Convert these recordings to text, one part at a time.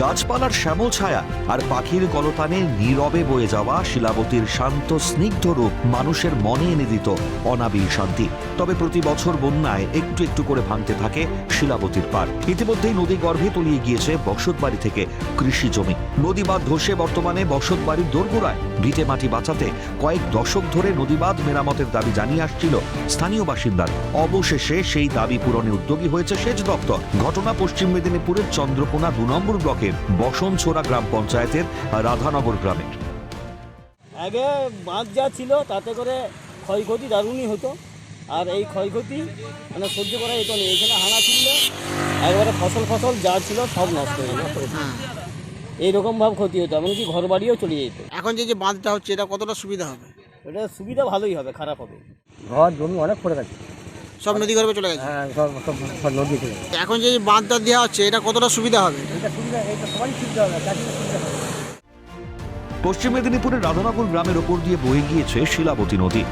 গাছপালার শ্যামল ছায়া আর পাখির কলতানে নীরবে বয়ে যাওয়া শিলাবতীর শান্ত, স্নিগ্ধ রূপ মানুষের মনে এনে দিত অনাবিল শান্তি। তবে প্রতি বছর বন্যায় একটু একটু করে ভাঙতে থাকে শিলাবতীর পার ইতিমধ্যেই নদী গর্ভে তলিয়ে গিয়েছে বসতবাড়ি থেকে কৃষি জমি। নদীবাঁধ ধসে বর্তমানে বসতবাড়ির দোরগোড়ায়। ভিটে মাটি বাঁচাতে কয়েক দশক ধরে নদীবাঁধ মেরামতের দাবি জানিয়ে আসছিল স্থানীয় বাসিন্দার। অবশেষে সেই দাবি পূরণে উদ্যোগী হয়েছে সেচ দপ্তর। ঘটনা পশ্চিম মেদিনীপুরের চন্দ্রকোনা দু নম্বর ব্লকের বসনছোড়া গ্রাম পঞ্চায়েতের রাধানগর গ্রামে আগে বাঁধ যা ছিল তাতে করে ক্ষয়ক্ষতি দারুণই হতো। আর এই ক্ষয়ক্ষতি মানে সহ্য করা যেত না। এখানে হানা ছিল একবারে ফসল ফসল যা ছিল সব নষ্ট হয়ে যেত। এইরকমভাবে ক্ষতি হতো এমনকি ঘর বাড়িও চলে যেত। এখন যে যে বাঁধটা হচ্ছে এটা কতটা সুবিধা হবে? এটা সুবিধা ভালোই হবে খারাপ হবে। ঘর জমি অনেক পড়ে গেছে। সব নদী গর্ভে চলে গেছে? হ্যাঁ সব সব সব নদী চলে গেছে। এখন যে বাঁধটা দেওয়া হচ্ছে এটা কতটা সুবিধা হবে? সুবিধা হবে পশ্চিম মেদিনীপুরের রাধানগর গ্রামের ওপর দিয়ে বয়ে গিয়েছে শিলাবতী নদী।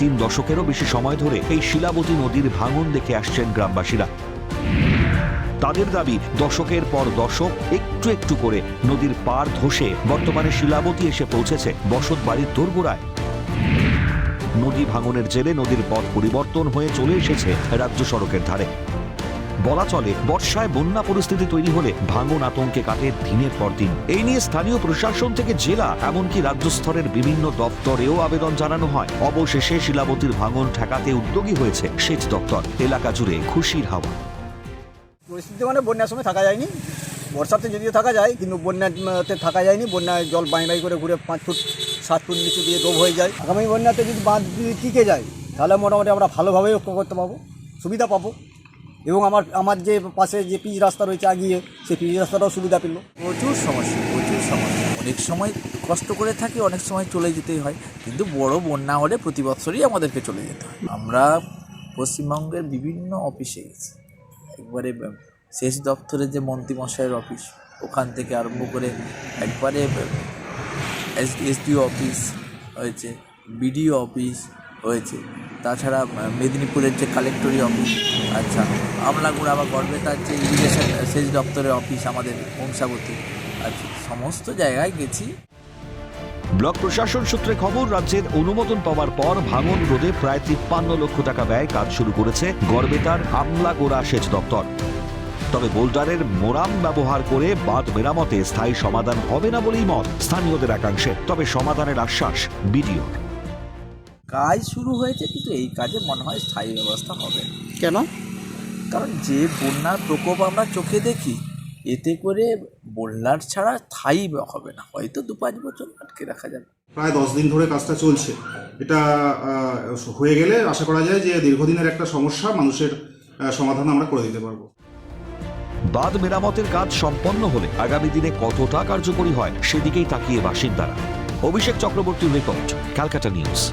তিন দশকেরও বেশি সময় ধরে এই শিলাবতী নদীর ভাঙন দেখে আসছেন গ্রামবাসীরা। তাদের দাবি দশকের পর দশক একটু একটু করে নদীর পার ধসে বর্তমানে শিলাবতী এসে পৌঁছেছে বসত বাড়ির দোরগোড়ায়। নদী ভাঙনের জেরে নদীর পথ পরিবর্তন হয়ে চলে এসেছে রাজ্য সড়কের ধারে। বলা চলে, বর্ষায় বন্যা পরিস্থিতি তৈরি হলে ভাঙন আতঙ্কে কাটে দিনের পর দিন। এই নিয়ে স্থানীয় প্রশাসন থেকে জেলা এমনকি রাজ্য স্তরের বিভিন্ন দপ্তরেও আবেদন জানানো হয়। অবশেষে শিলাবতীর ভাঙন ঠেকাতে উদ্যোগী হয়েছে সেচ দপ্তর। এলাকা জুড়ে খুশির হাওয়া। পরিস্থিতি মানে বন্যার সময় থাকা যায়নি। বর্ষাতে যদিও থাকা যায়, কিন্তু বন্যাতে থাকা যায়নি। বন্যায় জল বাই বাই করে ঘুরে পাঁচ ফুট, সাত ফুট নিচে দিয়ে ডোব হয়ে যায়। আগামী বন্যাতে যদি বাঁধ যদি টিকে যায়, তাহলে মোটামুটি আমরা ভালোভাবে রক্ষা করতে পারব সুবিধা পাবো। এবং আমার আমার যে পাশে যে পিচ রাস্তা রয়েছে আগিয়ে, সেই পিচ রাস্তাটাও সুবিধা পেল। প্রচুর সমস্যা প্রচুর সমস্যা। অনেক সময় কষ্ট করে থাকি, অনেক সময় চলে যেতেই হয়, কিন্তু বড় বন্যা হলে প্রতি বছরই আমাদেরকে চলে যেতে হয়। আমরা পশ্চিমবঙ্গের বিভিন্ন অফিসে গেছি। একবারে সেচ দপ্তরের যে মন্ত্রীমশাইয়ের অফিস, ওখান থেকে আরম্ভ করে একবারে এস, এসডিও অফিস হয়েছে, বিডিও অফিস হয়েছে। তাছাড়া মেদিনীপুরের যে কালেক্টরি অফিস আচ্ছা আমলাগুড়া বা গড়বেতার যে ইরিগেশন সেচ দপ্তরের অফিস আমাদের কংসাবতী আচ্ছা সমস্ত জায়গায় গেছি। ব্লক প্রশাসন সূত্রে খবর, রাজ্যের অনুমোদন পাওয়ার পর ভাঙন রোধে প্রায় তিপ্পান্ন লক্ষ টাকা ব্যয় কাজ শুরু করেছে গড়বেতার আমলাগোড়া সেচ দপ্তর। তবে বোল্ডারের মোরাম ব্যবহার করে বাঁধ মেরামতে স্থায়ী সমাধান হবে না বলেই মত স্থানীয়দের একাংশে। তবে সমাধানের আশ্বাস বিডিওর কাজ শুরু হয়েছে কিন্তু এই কাজে মনে হয় স্থায়ী ব্যবস্থা হবে। কেন? কারণ যে বন্যার প্রকোপ আমরা চোখে দেখি এতে করে বন্যার ছাড়া স্থায়ী হবে না। হয়তো দু পাঁচ বছর আটকে রাখা যাবে। প্রায় দশ দিন ধরে কাজটা চলছে। এটা হয়ে গেলে আশা করা যায় যে দীর্ঘদিনের একটা সমস্যা মানুষের সমাধান আমরা করে দিতে পারব। বাঁধ মেরামতের কাজ সম্পন্ন হলে আগামী দিনে কতটা কার্যকরী হয় সেদিকেই তাকিয়ে বাসিন্দারা। অভিষেক চক্রবর্তীর রিপোর্ট, ক্যালকাটা নিউজ।